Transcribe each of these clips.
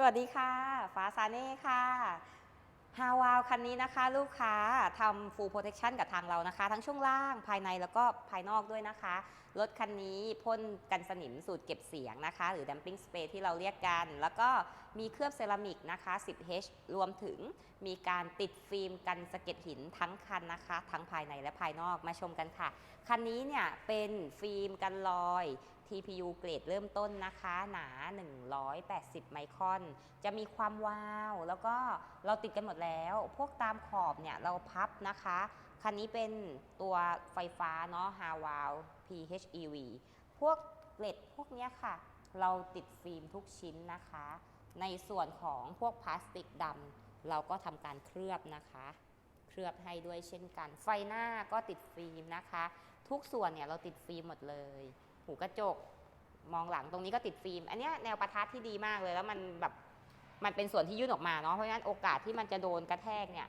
สวัสดีค่ะ ฟ้าซาเน่ค่ะฮาวาวคันนี้นะคะ ลูกค้าทำ full protection กับทางเรานะคะ ทั้งช่วงล่างภายในแล้วก็ภายนอกด้วยนะคะ รถคันนี้พ่นกันสนิมสูตรเก็บเสียงนะคะ หรือ damping spray ที่เราเรียกกัน แล้วก็มีเคลือบเซรามิกนะคะ 10H รวมถึงมีการติดฟิล์มกันสะเก็ดหินทั้งคันนะคะ ทั้งภายในและภายนอกมาชมกันค่ะ คันนี้เนี่ยเป็นฟิล์มกันรอย TPU เกรดเริ่มต้นนะคะ หนา 180 ไมครอน จะมีความวาว แล้วก็เราติดกันหมดแล้ว พวกตามขอบเนี่ยเราพับนะคะ คันนี้เป็นตัวไฟฟ้าเนาะ h a w a l PHEV พวกเกล็ดพวกเนี้ยค่ะ เราติดฟิล์มทุกชิ้นนะคะ ในส่วนของพวกพลาสติกดำเราก็ทำการเคลือบนะคะเคลือบให้ด้วยเช่นกัน ไฟหน้าก็ติดฟิล์มนะคะ ทุกส่วนเนี่ยเราติดฟิล์มหมดเลย หูกระจก มองหลังตรงนี้ก็ติดฟิล์ม อันนี้แนวประทัดที่ดีมากเลย แล้วมันแบบมันเป็นส่วนที่ยื่นออกมาเนาะเพราะฉะนั้นโอกาสที่มันจะโดนกระแทกเนี่ย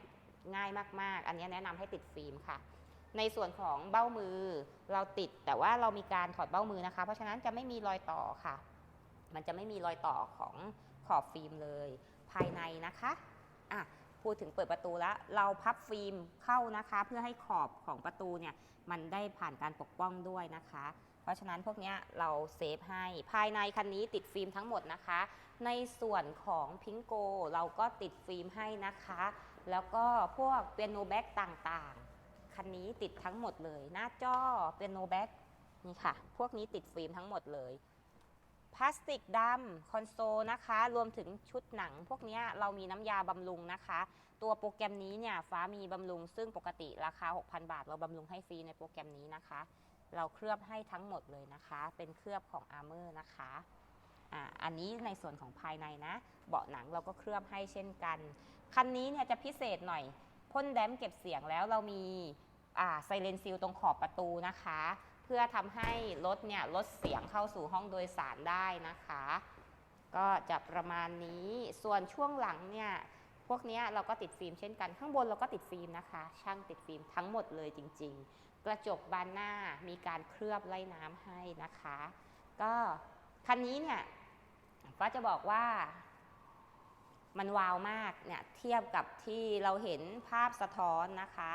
ง่ายมากๆ อันนี้แนะนำให้ติดฟิล์มค่ะ ในส่วนของเบ้ามือเราติดแต่ว่าเรามีการถอดเบ้ามือนะคะ เพราะฉะนั้นจะไม่มีรอยต่อค่ะ มันจะไม่มีรอยต่อของขอบฟิล์มเลย ภายในนะคะอะ พูดถึงเปิดประตูแล้ว เราพับฟิล์มเข้านะคะ เพื่อให้ขอบของประตูเนี่ยมันได้ผ่านการปกป้องด้วยนะคะ เพราะฉะนั้นพวกนี้เราเซฟให้ภายในคันนี้ติดฟิล์มทั้งหมดนะคะ ในส่วนของพิงโกเราก็ติดฟิล์มให้นะคะ แล้วก็พวกเปียโนแบ็กต่างๆ คันนี้ติดทั้งหมดเลย หน้าจอเปียโนแบ็กนี่ค่ะ พวกนี้ติดฟิล์มทั้งหมดเลย พลาสติกดำคอนโซลนะคะ รวมถึงชุดหนัง พวกนี้เรามีน้ำยาบำรุงนะคะ ตัวโปรแกรมนี้เนี่ยฟ้ามีบำรุง ซึ่งปกติราคา 6,000 บาท เราบำรุงให้ฟรีในโปรแกรมนี้นะคะ เราเคลือบให้ทั้งหมดเลยนะคะ เป็นเคลือบของ Armor นะคะอันนี้ในส่วนของภายในนะ เบาะหนังเราก็เคลือบให้เช่นกัน คันนี้เนี่ยจะพิเศษหน่อยพ่นแดมเก็บเสียงแล้วเรามีอ่าไซเลนซิลตรงขอบประตูนะคะ พื่อทำให้รถเนี่ยลดเสียงเข้าสู่ห้องโดยสารได้นะคะ ก็จะประมาณนี้ ส่วนช่วงหลังเนี่ยพวกนี้เราก็ติดฟิล์มเช่นกัน ข้างบนเราก็ติดฟิล์มนะคะ ช่างติดฟิล์มทั้งหมดเลยจริง ๆ กระจกบานหน้ามีการเคลือบไล่น้ำให้นะคะ ก็คันนี้เนี่ยก็จะบอกว่ามันวาวมากเนี่ยเทียบกับที่เราเห็นภาพสะท้อนนะคะ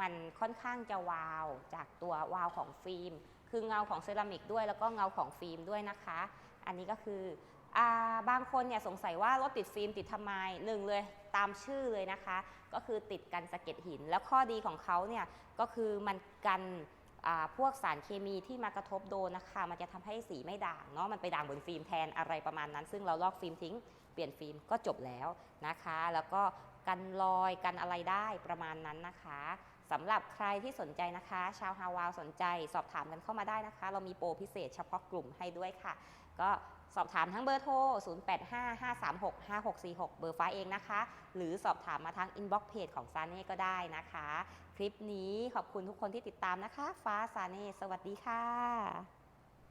มันค่อนข้างจะวาวจากตัววาวของฟิล์ม คือเงาของเซรามิกด้วยแล้วก็เงาของฟิล์มด้วยนะคะ อันนี้ก็คืออบางคนเนี่ยสงสัยว่ารถติดฟิล์มติดทำไมหนึ่งเลยตามชื่อเลยนะคะ ก็คือติดกันสะเก็ดหิน แล้วข้อดีของเขาเนี่ยก็คือมันกันพวกสารเคมีที่มากระทบโดนนะคะ มันจะทำให้สีไม่ด่างเนาะมันไปด่างบนฟิล์มแทนอะไรประมาณนั้น ซึ่งเราลอกฟิล์มทิ้งเปลี่ยนฟิล์มก็จบแล้วนะคะ แล้วก็กันรอยกันอะไรได้ประมาณนั้นนะคะ สำหรับใครที่สนใจนะคะ ชาวฮาวาวสนใจ สอบถามกันเข้ามาได้นะคะ เรามีโปรพิเศษเฉพาะกลุ่มให้ด้วยค่ะ ก็สอบถามทั้งเบอร์โทร 0855365646 เบอร์ฟ้าเองนะคะ หรือสอบถามมาทางอินบ็อกเพจของซาเน่ก็ได้นะคะ คลิปนี้ขอบคุณทุกคนที่ติดตามนะคะ ฟ้าซาเน่สวัสดีค่ะ